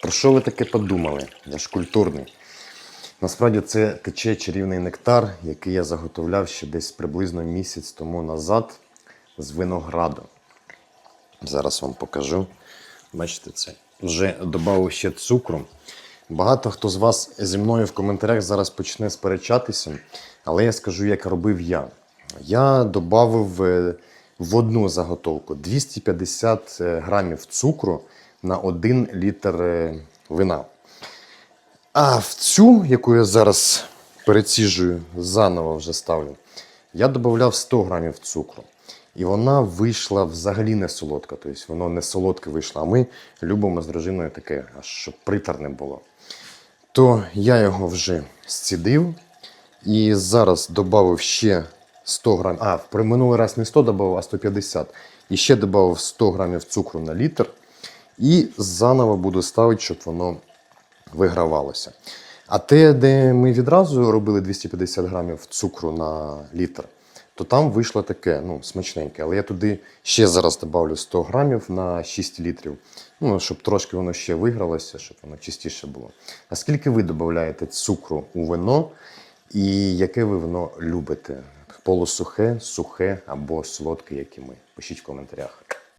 про що ви таке подумали? Я ж культурний. Насправді це тече чарівний нектар, який я заготовляв ще десь приблизно місяць тому назад з винограду. Зараз вам покажу. Бачите, це вже додав ще цукру. Багато хто з вас зі мною в коментарях зараз почне сперечатися, але я скажу, як робив я. Я додав в одну заготовку 250 грамів цукру на 1 літр е, вина. А в цю, яку я зараз переціжую, заново вже ставлю, я додавав 100 грамів цукру. І вона вийшла взагалі не солодка. Тобто воно не солодке вийшло. А ми любимо з дружиною таке, аж щоб приторне було. То я його вже зцідив. І зараз додав ще 100 грамів. А, при минулий раз не 100 додав, а 150. І ще додав 100 грамів цукру на літр. І заново буду ставити, щоб воно вигравалося. А те, де ми відразу робили 250 грамів цукру на літр, то там вийшло таке, ну, смачненьке. Але я туди ще зараз додавлю 100 грамів на 6 літрів, ну, щоб трошки воно ще вигралося, щоб воно чистіше було. А скільки ви додаєте цукру у вино і яке ви вино любите? Полусухе, сухе або солодке, як і ми? Пишіть в коментарях.